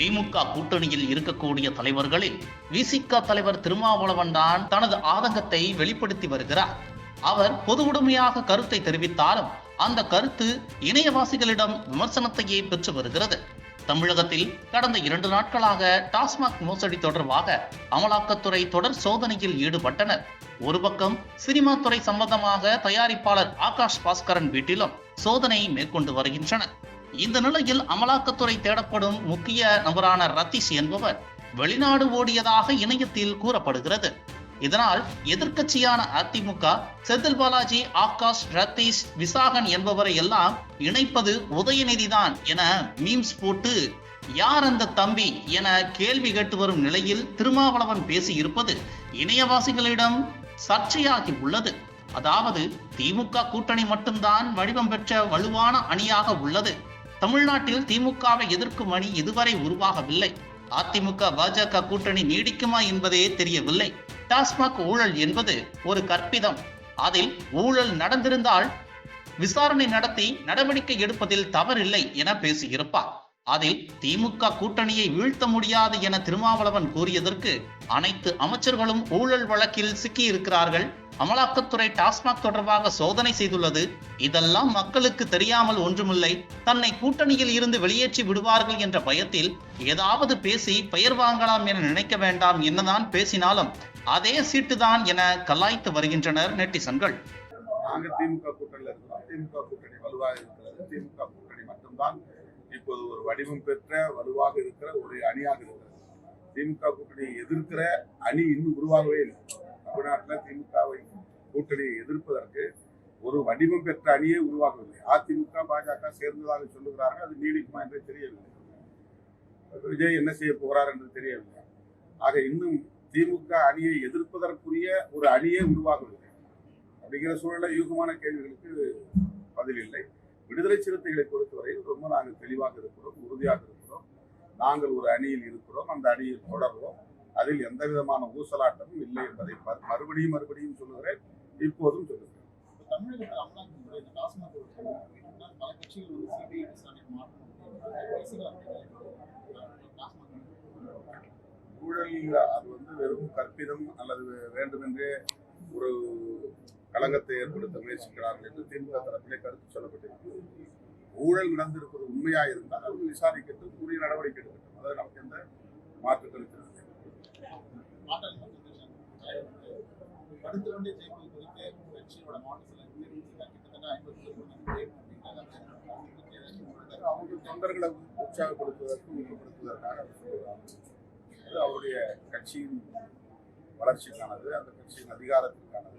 திமுக கூட்டணியில் இருக்கக்கூடிய தலைவர்களில் விசிக தலைவர் திருமாவளவன் தான் தனது ஆதங்கத்தை வெளிப்படுத்தி வருகிறார். அவர் பொது உடைமையாக கருத்தை தெரிவித்தாலும் அந்த கருத்து இணையவாசிகளிடம் விமர்சனத்தையே பெற்று வருகிறது. தமிழகத்தில் கடந்த இரண்டு நாட்களாக டாஸ்மாக் மோசடி தொடர்பாக அமலாக்கத்துறை தொடர் சோதனையில் ஈடுபட்டனர். ஒரு பக்கம் சினிமா துறை சம்பந்தமாக தயாரிப்பாளர் ஆகாஷ் பாஸ்கரன் வீட்டிலும் சோதனை மேற்கொண்டு வருகின்றனர். இந்த நிலையில் அமலாக்கத்துறை தேடப்படும் முக்கிய நபரான ரத்தீஷ் என்பவர் வெளிநாடு ஓடியதாக இணையத்தில் கூறப்படுகிறது. இதனால் எதிர்க்கட்சியான அதிமுக செந்தில் பாலாஜி ஆகாஷ் ரத்தீஷ் விசாகன் என்பவரை எல்லாம் இணைப்பது உதயநிதிதான் என மீம்ஸ் போட்டு யார் அந்த தம்பி? என கேள்வி கேட்டு வரும் நிலையில் திருமாவளவன் பேசியிருப்பது இணையவாசிகளிடம் சர்ச்சையாகி உள்ளது. அதாவது திமுக கூட்டணி மட்டும்தான் வடிவம் பெற்ற வலுவான அணியாக உள்ளது. தமிழ்நாட்டில் திமுகவை எதிர்க்கும் அணி இதுவரை உருவாகவில்லை. அதிமுக பாஜக கூட்டணி நீடிக்குமா என்பதே தெரியவில்லை. டாஸ்மாக் ஊழல் என்பது ஒரு கற்பிதம். அதில் ஊழல் நடந்திருந்தால் விசாரணை நடத்தி நடவடிக்கை எடுப்பதில் தவறில்லை என பேசியிருப்பார். அதில் திமுக கூட்டணியை வீழ்த்த முடியாது என திருமாவளவன் கூறியதற்கு அனைத்து அமைச்சர்களும் ஊழல் வழக்கில் சிக்கியிருக்கிறார்கள். அமலாக்கத்துறை டாஸ்மாக் தொடர்பாக சோதனை செய்துள்ளது. இதெல்லாம் மக்களுக்கு தெரியாமல் ஒன்றுமில்லை. தன்னை கூட்டணியில் இருந்து வெளியேற்றி விடுவார்கள் என்ற பயத்தில் ஏதாவது பேசி பெயர் வாங்கலாம் என நினைக்க வேண்டாம் என்னதான் பேசினாலும் அதே சீட்டுதான் என கலாய்த்து வருகின்றனர் நெட்டிசன்கள். திமுக கூட்டணியில் இருக்கிறோம் திமுக கூட்டணி வலுவாக இருக்கிறது. திமுக கூட்டணி மட்டும்தான். இப்போது ஒரு வடிவம் பெற்ற வலுவாக இருக்கிற ஒரு அணியாக இருக்கிறது. திமுக கூட்டணியை எதிர்க்கிற அணி இன்னும் உருவாகவே இல்லை. தமிழ்நாட்டில் திமுகவை கூட்டணியை எதிர்ப்பதற்கு ஒரு வடிவம் பெற்ற அணியே உருவாகவில்லை. அதிமுக பாஜக சேர்ந்ததாக சொல்லுகிறார்கள். அது நீடிக்குமா என்று தெரியவில்லை. விஜய் என்ன செய்ய போகிறார் என்று தெரியவில்லை. ஆக இன்னும் திமுக அணியை எதிர்ப்பதற்குரிய ஒரு அணியே உருவாகவில்லை. அப்படிங்கிற சூழலில் யூகமான கேள்விகளுக்கு பதில் இல்லை. விடுதலை சிறுத்தைகளை பொறுத்தவரையில் ரொம்ப நாங்கள் தெளிவாக இருக்கிறோம் உறுதியாக இருக்கிறோம். நாங்கள் ஒரு அணியில் இருக்கிறோம் அந்த அணியில் தொடர்வோம். அதில் எந்த விதமான ஊசலாட்டமும் இல்லை என்பதை மறு- மறுபடியும் மறுபடியும் சொல்லுகிறேன். இப்போதும் சொல்லுகிறேன். தமிழகத்தில் அமலாக்கத்துறை இந்த டாஸ்மாக் ஒரு முன்னாள் பல கட்சிகள் வந்து சிபிஐ விசாரணைக்கு மாற்றணும் டாஸ்மாக் ஊழல் அது வந்து வெறும் கற்பிதம் அல்லது வேண்டுமென்றே ஒரு களங்கத்தை ஏற்படுத்த முயற்சிக்கிறார்கள் என்று திமுக தரப்பிலே கருத்து சொல்லப்பட்டிருக்கிறது. ஊழல் நடந்திருப்பது உண்மையா இருந்தால் அவங்க விசாரிக்கட்டும் உரிய நடவடிக்கை எடுக்கட்டும். அதாவது நமக்கு எந்த மாற்று கருத்து அவங்க தொண்டர்களை உற்சாகப்படுத்துவதற்கு ஊக்கப்படுத்துவதற்காக அவருடைய கட்சியின் வளர்ச்சிக்கானது அந்த கட்சியின் அதிகாரத்திற்கானது.